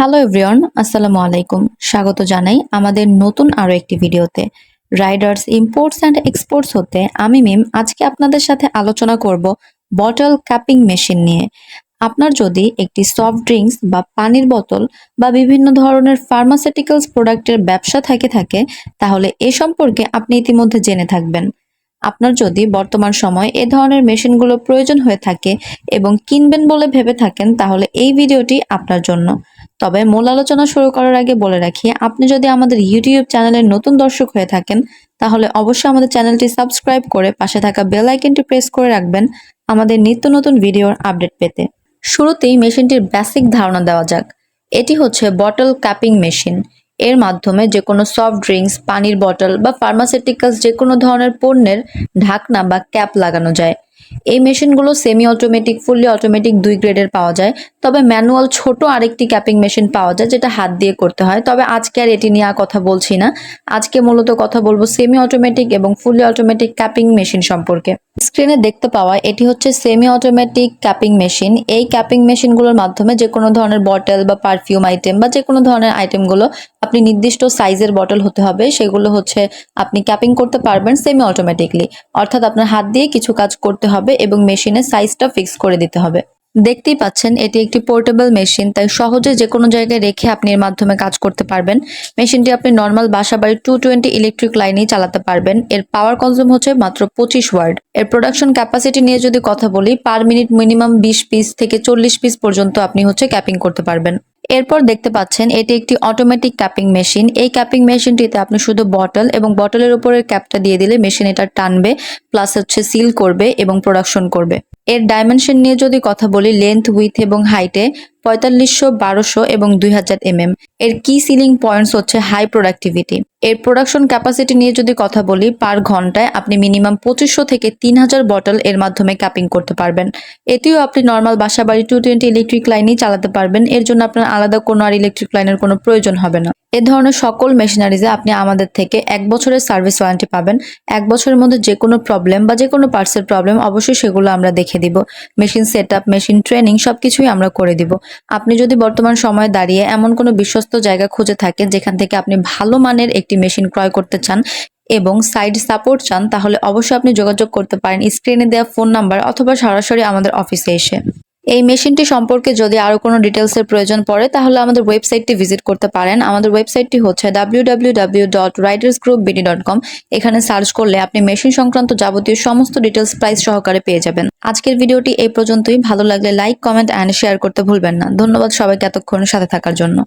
Hello everyone আসসালামু আলাইকুম। স্বাগত জানাই আমাদের নতুন আরও একটি ভিডিওতে। রাইডার্স ইম্পোর্টস অ্যান্ড এক্সপোর্টস হতে আমি মিম আজকে আপনাদের সাথে আলোচনা করব বটল ক্যাপিং মেশিন নিয়ে। আপনার যদি একটি সফট ড্রিঙ্কস বা পানির বোতল বা বিভিন্ন ধরনের ফার্মাসিউটিক্যালস প্রোডাক্টের ব্যবসা থাকে থাকে, তাহলে এ সম্পর্কে আপনি ইতিমধ্যে জেনে থাকবেন। আপনার যদি বর্তমান সময় এ ধরনের মেশিনগুলো প্রয়োজন হয়ে থাকে এবং কিনবেন বলে ভেবে থাকেন, তাহলে এই ভিডিওটি আপনার জন্য। তবে মূল আলোচনা শুরু করার আগে বলে রাখি, আপনি যদি আমাদের ইউটিউব চ্যানেলের নতুন দর্শক হয়ে থাকেন, তাহলে অবশ্যই আমাদের চ্যানেলটি সাবস্ক্রাইব করে পাশে থাকা বেল আইকনটি প্রেস করে রাখবেন আমাদের নিত্য নতুন ভিডিওর আপডেট পেতে। শুরুতেই মেশিনটির বেসিক ধারণা দেওয়া যাক। এটি হচ্ছে বটল ক্যাপিং মেশিন এর মাধ্যমে যে কোনো সফট ড্রিঙ্কস পানির বটল বা ফার্মাসিউটিক্যালস যে কোনো ধরনের পণ্যের ঢাকনা বা ক্যাপ লাগানো যায়। এই মেশিনগুলো সেমি অটোমেটিক ফুললি অটোমেটিক দুই গ্রেডের পাওয়া যায়। তবে ম্যানুয়াল ছোট আরেকটি ক্যাপিং মেশিন পাওয়া যায়, যেটা হাত দিয়ে করতে হয়। তবে আজকে আর এটি নিয়ে কথা বলছি না। আজকে মূলত কথা বলব সেমি অটোমেটিক এবং ফুললি অটোমেটিক ক্যাপিং মেশিন সম্পর্কে। স্ক্রিনে দেখতে পাওয়া এটি হচ্ছে সেমি অটোমেটিক ক্যাপিং মেশিন এই ক্যাপিং মেশিনগুলোর মাধ্যমে যে কোনো ধরনের বটল বা পারফিউম আইটেম বা যে কোনো ধরনের আইটেমগুলো আপনি নির্দিষ্ট সাইজের বটল হতে হবে, সেগুলো হচ্ছে আপনি ক্যাপিং করতে পারবেন সেমি অটোমেটিকলি অর্থাৎ আপনার হাত দিয়ে কিছু কাজ করতে হবে এবং মেশিনের সাইজটা ফিক্স করে দিতে হবে। দেখতেই পাচ্ছেন, এটি একটি পোর্টেবল মেশিন তাই সহজে যে কোনো জায়গায় রেখে আপনি এর মাধ্যমে কাজ করতে পারবেন। মেশিনটি আপনি নর্মাল বাসা বাড়ির টু টোয়েন্টি ইলেকট্রিক লাইনেই চালাতে পারবেন। এর পাওয়ার কনজিউম হচ্ছে মাত্র পঁচিশ ওয়ার্ড এর প্রোডাকশন ক্যাপাসিটি নিয়ে যদি কথা বলি পার মিনিট মিনিমাম বিশ পিস থেকে চল্লিশ পিস পর্যন্ত আপনি হচ্ছে ক্যাপিং করতে পারবেন। এরপর দেখতে পাচ্ছেন এটি একটি অটোমেটিক ক্যাপিং মেশিন এই ক্যাপিং মেশিনটিতে আপনি শুধু বটল এবং বটলের উপরের ক্যাপটা দিয়ে দিলে মেশিন এটা টানবে প্লাস হচ্ছে সিল করবে এবং প্রোডাকশন করবে। এর ডাইমেনশন নিয়ে যদি কথা বলি লেন্থ উইথ এবং হাইটে পঁয়তাল্লিশশো, বারোশো এবং দুই হাজার এমএম। এর কি সিলিং পয়েন্টস হচ্ছে হাই প্রোডাক্টিভিটি এর প্রোডাকশন ক্যাপাসিটি নিয়ে যদি কথা বলি পার ঘন্টায় আপনি মিনিমাম পঁচিশশো থেকে তিন হাজার বটল এর মাধ্যমে ক্যাপিং করতে পারবেন। এটিও আপনি নর্মাল বাসাবাড়ি টু টোয়েন্টি ইলেকট্রিক লাইনেই চালাতে পারবেন। এর জন্য আপনার আলাদা কোনো আর ইলেকট্রিক লাইনের কোনো প্রয়োজন হবে না। এ ধরনের সকল মেশিনারিজে আপনি আমাদের থেকে এক বছরের সার্ভিস ওয়ারেন্টি পাবেন। এক বছরের মধ্যে যে কোনো প্রবলেম বা যে কোনো পার্টসের প্রবলেম অবশ্যই সেগুলো আমরা দেখে দিব। Machine set up machine training সবকিছুই আমরা করে দিব। আপনি যদি বর্তমান সময়ে দাঁড়িয়ে এমন কোনো বিশ্বস্ত জায়গা খুঁজে থাকেন যেখান থেকে আপনি ভালো মানের একটি মেশিন ক্রয় করতে চান এবং সাইড সাপোর্ট চান, তাহলে অবশ্যই আপনি যোগাযোগ করতে পারেন। স্ক্রিনে দেওয়া ফোন নাম্বার অথবা সরাসরি আমাদের অফিসে এসে। এই মেশিনটি সম্পর্কে যদি আরও কোনো ডিটেলসের প্রয়োজন পড়ে, তাহলে আমাদের ওয়েবসাইটটি ভিজিট করতে পারেন। আমাদের ওয়েবসাইটটি হচ্ছে www.ridersgroupbd.com এখানে সার্চ করলে আপনি মেশিন সংক্রান্ত যাবতীয় সমস্ত ডিটেলস প্রাইস সহকারে পেয়ে যাবেন। আজকের ভিডিওটি এই পর্যন্তই। ভালো লাগলে লাইক কমেন্ট অ্যান্ড শেয়ার করতে ভুলবেন না। ধন্যবাদ সবাইকে এতক্ষণ সাথে থাকার জন্য।